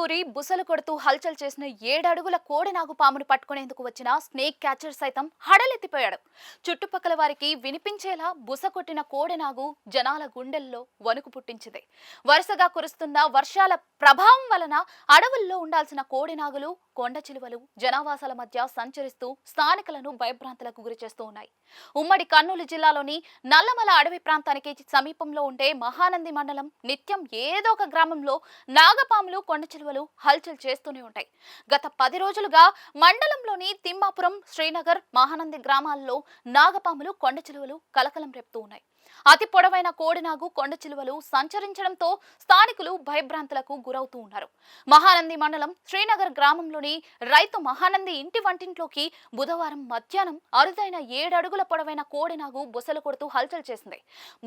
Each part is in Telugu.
దూరి బుసలు కొడుతూ హల్చల్ చేసిన ఏడడుగుల కోడినాగు పామును పట్టుకునేందుకు వచ్చిన స్నేక్ క్యాచర్ సైతం హడలెత్తిపోయాడు. చుట్టుపక్కల వారికి వినిపించేలా బుస కొట్టిన కోడినాగు జనాల గుండెల్లో వణుకు పుట్టించింది. వరుసగా కురుస్తున్న వర్షాల ప్రభావం వలన అడవుల్లో ఉండాల్సిన కోడినాగులు కొండ చిలువలు జనావాసాల మధ్య సంచరిస్తూ స్థానికులను భయభ్రాంతులకు గురిచేస్తూ ఉన్నాయి. ఉమ్మడి కర్నూలు జిల్లాలోని నల్లమల అడవి ప్రాంతానికి సమీపంలో ఉండే మహానంది మండలం నిత్యం ఏదో ఒక గ్రామంలో నాగపాములు కొండ చిలువలు హల్చల్ చేస్తూనే ఉంటాయి. గత పది రోజులుగా మండలంలోని తిమ్మాపురం శ్రీనగర్ మహానంది గ్రామాల్లో నాగపాములు కొండ చిలువలు కలకలం రేపుతూ ఉన్నాయి. అతి పొడవైన కోడినాగు కొండ చిలువలు సంచరించడంతో స్థానికులు భయభ్రాంతులకు గురవుతూ ఉన్నారు. మహానంది మండలం శ్రీనగర్ గ్రామంలోని రైతు మహానంది ఇంటి వంటింట్లోకి బుధవారం మధ్యాహ్నం అరుదైన ఏడడుగుల పొడవైన కోడినాగు బుసలు కొడుతూ హల్చల్ చేసింది.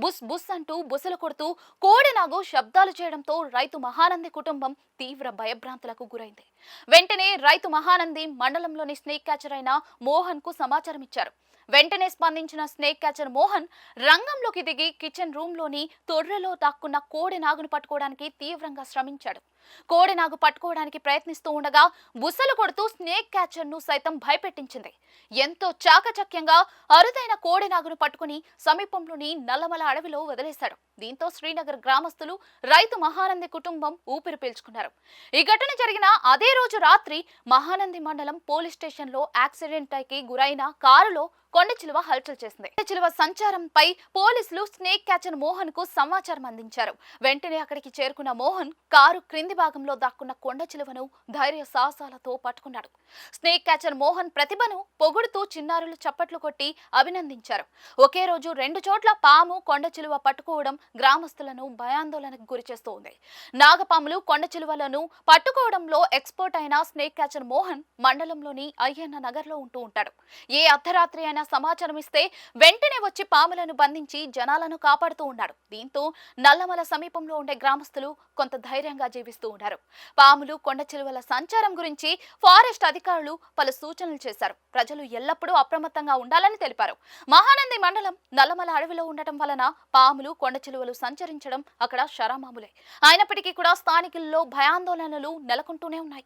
బుస్ బుస్ అంటూ బుసలు కొడుతూ కోడినాగు శబ్దాలు చేయడంతో రైతు మహానంది కుటుంబం తీవ్ర భయభ్రాంతులకు గురైంది. వెంటనే రైతు మహానంది మండలంలోని స్నేక్ క్యాచర్ అయిన మోహన్కు సమాచారం ఇచ్చారు వెంటనే స్పందించిన స్నేక్ క్యాచర్ మోహన్ రంగంలోకి దిగి కిచెన్ రూమ్లోని తొర్రెలో దాక్కున్న కోడి నాగును పట్టుకోవడానికి తీవ్రంగా శ్రమించాడు. కోడి నాగు పట్టుకోవడానికి ప్రయత్నిస్తూ ఉండగా బుసలు కొడుతూ స్నేక్ క్యాచర్ను సైతం భయపెట్టించింది. ఎంతో చాకచక్యంగా అరుదైన కోడి నాగును పట్టుకుని సమీపంలోని నల్లమల అడవిలో వదిలేశాడు. దీంతో శ్రీనగర్ గ్రామస్తులు రైతు మహానంది కుటుంబం ఊపిరి పీల్చుకున్నారు. ఈ ఘటన జరిగిన అదే రోజు రాత్రి మహానంది మండలం పోలీస్ స్టేషన్లో యాక్సిడెంట్కి గురైన కారులో కొండ చిలువ హల్చల్ చేసింది. కొండ చిలువ సంచారంపై పోలీసులు స్నేక్ క్యాచర్ మోహన్కు సమాచారం అందించారు. వెంటనే అక్కడికి చేరుకున్న మోహన్ కారు క్రింది భాగంలో దాక్కున్న కొండ చిలువను ధైర్య సాహసాలతో పట్టుకున్నాడు. స్నేక్ క్యాచర్ మోహన్ ప్రతిభను పొగుడుతూ చిన్నారులు చప్పట్లు కొట్టి అభినందించారు. ఒకే రోజు రెండు చోట్ల పాము కొండ చిలువ పట్టుకోవడం గ్రామస్తులను భయాందోళనకు గురిచేస్తూ ఉంది నాగపాములు కొండ చిలువలను పట్టుకోవడంలో ఎక్స్పర్ట్ అయిన స్నేక్ క్యాచర్ మోహన్ మండలంలోని అయ్యన్న నగర్లో ఉంటూ ఉంటాడు. ఏ అర్ధరాత్రి అయినా సమాచారం ఇస్తే వెంటనే వచ్చి పాములను బంధించి జనాలను కాపాడుతూ ఉన్నాడు. దీంతో నల్లమల సమీపంలో ఉండే గ్రామస్తులు కొంత ధైర్యంగా జీవిస్తారు జీవిస్తూ ఉన్నారు. పాములు కొండ చిలువల సంచారం గురించి ఫారెస్ట్ అధికారులు పలు సూచనలు చేశారు. ప్రజలు ఎల్లప్పుడూ అప్రమత్తంగా ఉండాలని తెలిపారు. మహానంది మండలం నల్లమల అడవిలో ఉండటం వలన పాములు కొండ చిలువలు సంచరించడం అక్కడ షరామాములే. అయినప్పటికీ కూడా స్థానికుల్లో భయాందోళనలు నెలకొంటూనే ఉన్నాయి.